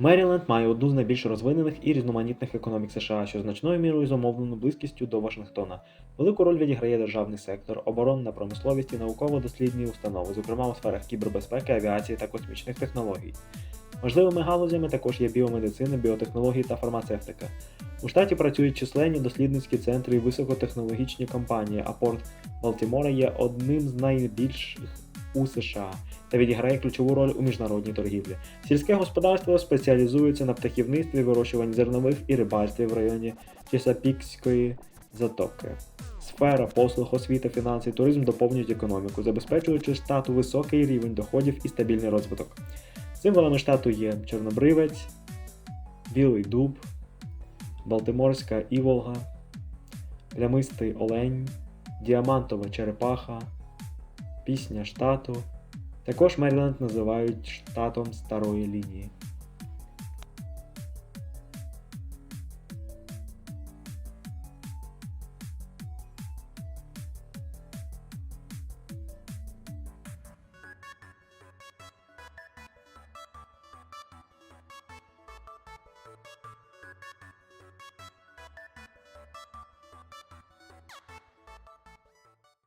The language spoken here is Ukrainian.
Меріленд має одну з найбільш розвинених і різноманітних економік США, що значною мірою зумовлено близькістю до Вашингтона. Велику роль відіграє державний сектор, оборонна промисловість і науково-дослідні установи, зокрема у сферах кібербезпеки, авіації та космічних технологій. Важливими галузями також є біомедицина, біотехнології та фармацевтика. У штаті працюють численні дослідницькі центри і високотехнологічні компанії, а порт Балтімора є одним з найбільших у США та відіграє ключову роль у міжнародній торгівлі. Сільське господарство спеціалізується на птахівництві, вирощуванні зернових і рибальстві в районі Чесапікської затоки. Сфера послуг, освіта, фінанси і туризм доповнюють економіку, забезпечуючи штату високий рівень доходів і стабільний розвиток. Символами штату є Чорнобривець, Білий Дуб, Балтиморська Іволга, Плямистий Олень, Діамантова черепаха, Пісня штату. Також Меріленд називають штатом старої лінії.